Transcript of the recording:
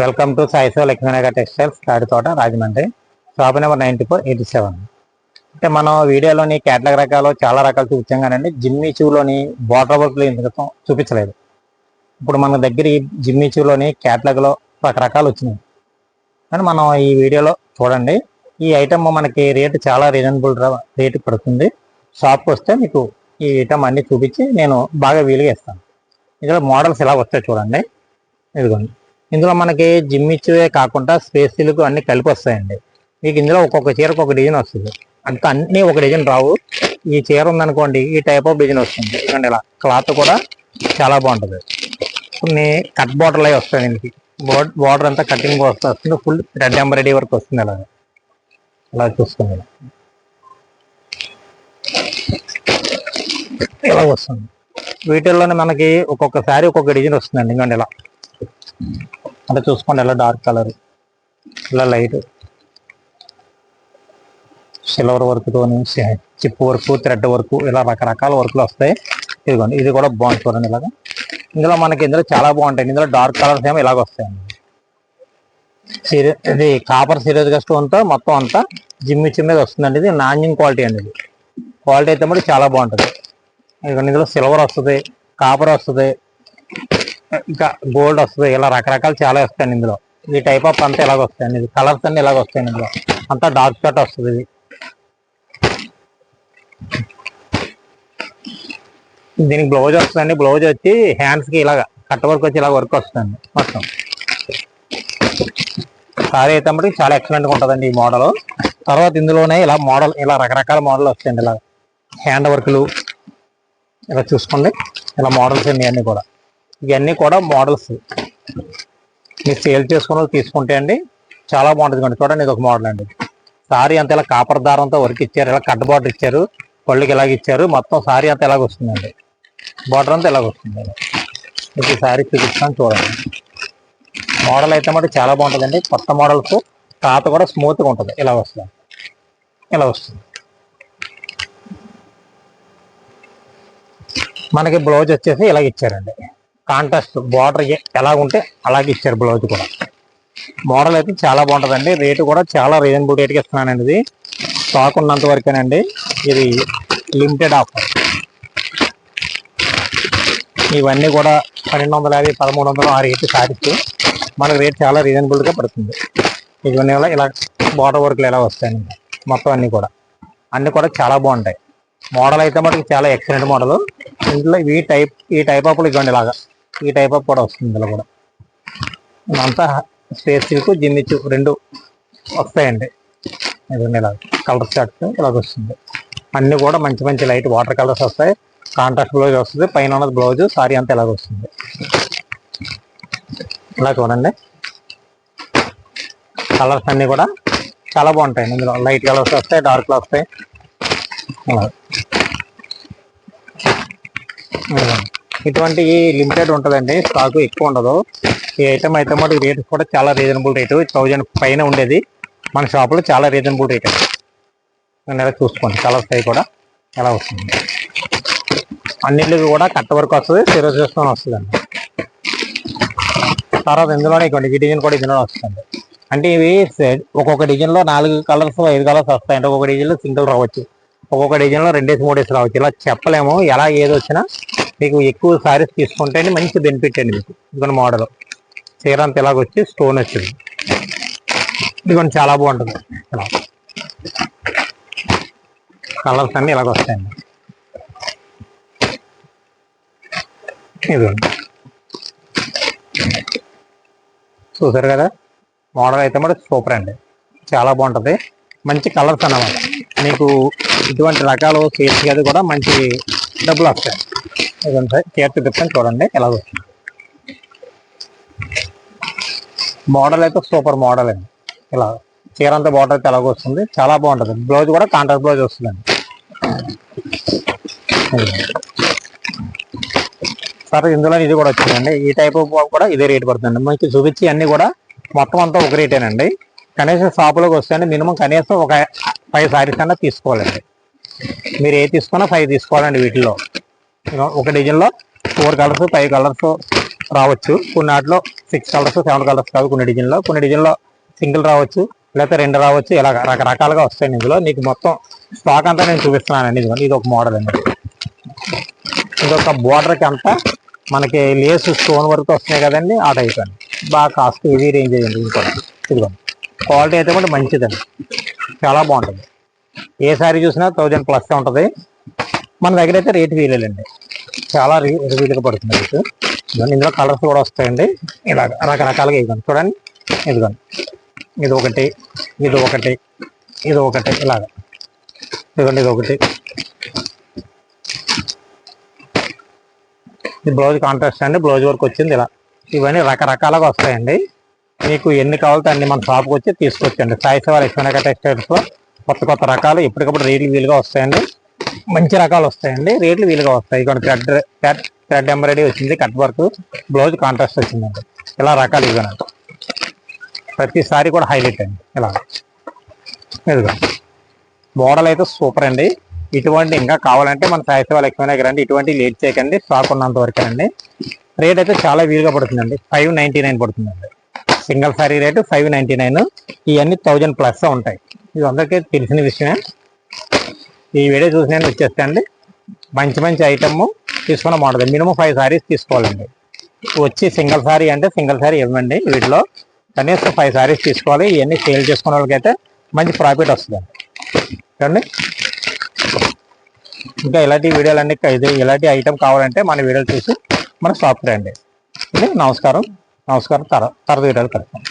Welcome to సాయిసో Lakshminagar textiles Taditota Rajahmundry shop number ninety four eighty seven అంటే మనం వీడియోలోని catalogue రకాలు చాలా రకాలు చూపించాం కానండి జిమ్మి చూలోని బాటర్ వర్క్లు ఇంతకం చూపించలేదు. ఇప్పుడు మన దగ్గర ఈ జిమ్మి చూలోని క్యాటలాగ్లో రకరకాలు వచ్చినాయి. కానీ మనం ఈ వీడియోలో చూడండి ఈ ఐటమ్ మనకి రేటు చాలా రీజనబుల్ రేటు పడుతుంది. షాప్కి వస్తే మీకు ఈ ఐటమ్ అన్ని చూపించి నేను బాగా వీలుగా ఇస్తాను. ఇందులో మోడల్స్ ఎలా వస్తాయి చూడండి. ఇదిగోండి. ఇందులో మనకి జిమ్ ఇచ్చే కాకుండా స్పేస్ సిల్క్ అన్ని కలిపి వస్తాయండి. మీకు ఇందులో ఒక్కొక్క చీరకు ఒక డిజైన్ వస్తుంది. అంత అన్ని ఒక డిజైన్ రావు. ఈ చీర ఉందనుకోండి ఈ టైప్ ఆఫ్ డిజైన్ వస్తుంది. ఎందుకంటే ఇలా క్లాత్ కూడా చాలా బాగుంటుంది. కొన్ని కట్ బార్డర్లు అవి వస్తాయి దీనికి. బార్డర్ అంతా కటింగ్ వస్తుంది. ఫుల్ రెడ్ ఎంబ్రాయిడరీ వరకు వస్తుంది ఇలా అలా చూస్తుంది ఇలా. వస్తుంది. వీటిల్లోనే మనకి ఒక్కొక్కసారి ఒక్కొక్క డిజైన్ వస్తుందండి. ఇంకోండి ఇలా. అంటే చూసుకోండి ఇలా డార్క్ కలర్ ఇలా light. Silver work chip work thread work ఇలా రకరకాల వర్క్లు వస్తాయి. ఇదిగోండి ఇది కూడా బాగుంది చూడండి ఇలాగ. ఇందులో మనకి ఇందులో చాలా బాగుంటాయి. ఇందులో డార్క్ కలర్స్ ఏమో ఇలాగ వస్తాయండి. సీరియస్ ఇది కాపర్ సీరియస్గా స్టోన్ మొత్తం అంతా జిమ్మి మీద వస్తుందండి. ఇది నాణ్యం క్వాలిటీ అండి ఇది. క్వాలిటీ అయితే మరి చాలా బాగుంటుంది. ఇదిగోండి ఇందులో సిల్వర్ వస్తుంది కాపర్ వస్తుంది. ఇంకా గోల్డ్ వస్తుంది ఇలా రకరకాలు చాలా వస్తాయండి ఇందులో. ఈ టైప్ ఆఫ్ అంతా ఇలాగ వస్తాయండి ఇది కలర్స్ అన్ని ఇలాగ వస్తాయండి ఇందులో. అంతా డార్క్ కట్ వస్తుంది ఇది. దీనికి బ్లౌజ్ వస్తుందండి బ్లౌజ్ వచ్చి హ్యాండ్స్కి ఇలాగ కట్ వర్క్ వచ్చి ఇలా వర్క్ వస్తుందండి మొత్తం. సారీ అయితే మటుకు చాలా ఎక్సలెంట్గా ఉంటుందండి ఈ మోడల్ తర్వాత ఇందులోనే ఇలా మోడల్ ఇలా రకరకాల మోడల్ వస్తాయండి ఇలా హ్యాండ్ వర్క్లు ఇలా చూసుకోండి. ఇలా మోడల్స్ అన్నీ అన్నీ కూడా. ఇవన్నీ కూడా మోడల్స్. మీరు సేల్ చేసుకున్న వాళ్ళు తీసుకుంటే అండి చాలా బాగుంటుంది కండి. చూడండి ఇది ఒక మోడల్ అండి. సారీ అంత ఇలా కాపర్ దారంతో వర్క్ ఇచ్చారు ఇలా కట్ బార్డర్ ఇచ్చారు పళ్ళుకి ఇలాగ ఇచ్చారు మొత్తం సారీ అంతా ఇలాగ వస్తుందండి. బార్డర్ అంతా ఇలాగ వస్తుంది. మీకు సారీ చూపిస్తాను చూడండి. మోడల్ అయితే మటు చాలా బాగుంటుందండి. కొత్త మోడల్స్ తాత కూడా స్మూత్గా ఉంటుంది. ఇలా వస్తుంది. ఇలా వస్తుంది. మనకి బ్లౌజ్ వచ్చేసి ఇలాగ ఇచ్చారండి. కాంట్రాస్ట్ బార్డర్ ఎలా ఉంటే అలాగే ఇచ్చారు బ్లౌజ్ కూడా. మోడల్ అయితే చాలా బాగుంటుందండి. రేటు కూడా చాలా రీజనబుల్ రేట్కి ఇస్తున్నానండి ఇది. స్టాక్ ఉన్నంత వరకేనండి. ఇది లిమిటెడ్ ఆఫర్ ఇవన్నీ కూడా పన్నెండు వందల యాభై పదమూడు వందలు ఆ రేటు సాధిస్తూ మనకు రేట్ చాలా రీజనబుల్గా పడుతుంది. ఇవన్నీ వల్ల ఇలా బార్డర్ వర్క్లు ఎలా వస్తాయండి? మొత్తం అన్నీ కూడా. అన్నీ కూడా చాలా బాగుంటాయి. మోడల్ అయితే మనకి చాలా ఎక్సలెంట్ మోడల్. ఇంట్లో ఈ టైప్ ఈ టైప్ ఆఫ్లు ఇవ్వండి ఇలాగా. ఈ టైప్ ఆఫ్ కూడా వస్తుంది ఇందులో కూడా. అంతా స్పేస్ సిల్క్ జిమ్మిచ్చు రెండు వస్తాయండి. ఇదండి ఇలా కలర్ షర్ట్స్ ఇలాగ వస్తుంది. అన్ని కూడా మంచి మంచి లైట్ వాటర్ కలర్స్ వస్తాయి. కాంట్రాక్ట్ బ్లౌజ్ వస్తుంది. పైన ఉన్నది బ్లౌజ్ సారీ అంతా ఇలాగ వస్తుంది. ఇలా చూడండి. కలర్స్ అన్ని కూడా చాలా బాగుంటాయి ఇందులో లైట్ కలర్స్ వస్తాయి డార్క్ వస్తాయి. అలా. ఇటువంటి లిమిటెడ్ ఉంటుందండి. స్టాక్ ఎక్కువ ఉండదు. ఈ ఐటమ్ అయితే మటు రేట్ కూడా చాలా రీజనబుల్ రేటు థౌజండ్ పైన ఉండేది. మన షాప్లో చాలా రీజనబుల్ రేట్ అండి. ఇలా చూసుకోండి. కలర్స్ అవి కూడా. ఎలా వస్తుంది? అన్నిటికి కూడా కట్ట వరకు వస్తుంది సిరో చేసుకొని వస్తుంది అండి తర్వాత ఇందులోనే ఇవ్వండి ఈ డిజైన్ కూడా ఇందులోనే వస్తుంది అంటే ఇవి ఒక్కొక్క డిజైన్లో నాలుగు కలర్స్ ఐదు కలర్స్ వస్తాయండి. ఒక్కొక్క డిజైన్లో సింగిల్ రావచ్చు. ఒక్కొక్క డిజైన్లో రెండేసి మూడేసి రావచ్చు. ఇలా చెప్పలేము. ఎలా ఏది వచ్చినా మీకు ఎక్కువ సారీస్ తీసుకుంటేనే మంచి బెనిఫిట్ అండి మీకు. ఇదిగోండి మోడల్ చీర అంత ఇలాగ వచ్చి స్టోన్ వచ్చింది. ఇదిగోండి చాలా బాగుంటుంది. ఇలా. కలర్స్ అన్నీ ఇలాగ వస్తాయండి. ఇదిగోండి. చూసారు కదా? మోడల్ అయితే మరి సూపర్ అండి. చాలా బాగుంటుంది. మంచి కలర్స్ అన్నమాట. మీకు ఇటువంటి రకాలు సేల్స్ అది కూడా మంచి డబ్బులు వస్తాయి. ఇదంతా కేర్ చూపిస్తాను చూడండి ఎలా వచ్చింది. మోడల్ అయితే సూపర్ మోడల్ అండి. ఇలా చీర అంతా బార్డర్ అయితే ఎలాగో వస్తుంది. చాలా బాగుంటుంది. బ్లౌజ్ కూడా కాంట్రాక్ట్ బ్లౌజ్ వస్తుందండి. సార్ ఇందులో ఇది కూడా వచ్చిందండి. ఈ టైప్ కూడా ఇదే రేట్ పడుతుందండి. మీకు చూపించి అన్ని కూడా మొత్తం అంతా ఒక రేటేనండి కనీసం షాపులోకి వస్తే మినిమం కనీసం ఒక ఫైవ్ శారీస్ అన్నా తీసుకోవాలండి. మీరు ఏ తీసుకున్నా ఫైవ్ తీసుకోవాలండి వీటిలో ఒక డిజైన్లో ఫోర్ కలర్స్ ఫైవ్ కలర్స్ రావచ్చు. కొన్ని వాటిలో సిక్స్ కలర్స్ సెవెన్ కలర్స్ కాదు కొన్ని డిజైన్లో. కొన్ని డిజైన్లో సింగిల్ రావచ్చు లేకపోతే రెండు రావచ్చు. ఇలా రకరకాలుగా వస్తాయి ఇందులో. నీకు మొత్తం స్టాక్ అంతా నేను చూపిస్తున్నానండి ఇదిగోండి ఇది ఒక మోడల్ అండి. ఇదొక బోర్డర్కి అంతా మనకి లేస్ స్టోన్ వర్క్ వస్తున్నాయి కదండి ఆ టైప్ అండి. బాగా కాస్ట్ ఇది రేంజ్ అయ్యింది ఇంకో ఇదిగోండి క్వాలిటీ అయితే కూడా మంచిదండి. చాలా బాగుంటుంది. ఏ సారీ చూసినా థౌజండ్ ప్లస్ ఉంటుంది. మన దగ్గర అయితే రేట్ వీలేదండి. చాలా రీ- వీలుగా పడుతుంది రేటు ఇందులో కలర్స్ కూడా వస్తాయండి. ఇలా రకరకాలుగా ఇదిగోండి చూడండి. ఇదిగోండి. ఇది ఒకటి ఇది ఒకటి ఇది ఒకటి ఇలాగ. ఇదిగోండి ఇది ఒకటి. ఇది బ్లౌజ్ కాంట్రాస్ట్ అండి బ్లౌజ్ వర్క్ వచ్చింది ఇలా. ఇవన్నీ రకరకాలుగా వస్తాయండి. మీకు ఎన్ని కావాలంటే అన్ని మన షాప్కి వచ్చి తీసుకొచ్చండి సాయి సేవ లక్ష్మణ టెక్స్టైల్స్లో కొత్త కొత్త రకాలు ఎప్పటికప్పుడు రీల్ వీలుగా వస్తాయండి. మంచి రకాలు వస్తాయండి. రేట్లు వీలుగా వస్తాయి. ఇక్కడ థ్రెడ్ థ్రెడ్ థ్రెడ్ ఎంబ్రాయిడరీ వచ్చింది. కట్ వర్క్ బ్లౌజ్ కాంట్రాస్ట్ వచ్చిందండి. ఇలా రకాలు ఇవ్వనండి. ప్రతిసారి కూడా హైలైట్ అండి. ఇలా. ఇదిగో మోడల్ అయితే సూపర్ అండి. ఇటువంటి ఇంకా కావాలంటే మన సాయి సేవ లక్ష్మణ దగ్గర అండి ఇటువంటి లేట్ చేయకండి. స్టాక్ ఉన్నంత వరకు అండి. రేట్ అయితే చాలా వీలుగా పడుతుందండి. ఫైవ్ నైంటీ నైన్ పడుతుందండి. Single sari rate five ninety nine ఇవన్నీ థౌజండ్ ప్లస్ ఉంటాయి. ఇది అందరికీ తెలిసిన విషయమే. ఈ వీడియో చూసి నేను వచ్చేస్తాండి మంచి మంచి ఐటమ్ తీసుకున్న మోడల్. మినిమం ఫైవ్ సారీస్ తీసుకోవాలండి. వచ్చి సింగిల్ సారీ అంటే సింగిల్ సారీ ఇవ్వండి వీటిలో. కనీసం ఫైవ్ సారీస్ తీసుకోవాలి. ఇవన్నీ సేల్ చేసుకున్న వాళ్ళకైతే మంచి ప్రాఫిట్ వస్తుంది. చూడండి. ఇంకా ఇలాంటి వీడియోలు అన్ని ఇది ఇలాంటి ఐటమ్ కావాలంటే మన వీడియోలు చూసి మన షాప్కి రండి. నమస్కారం. నమస్కారం. తర తరద వీడియోలు కలుద్దాం.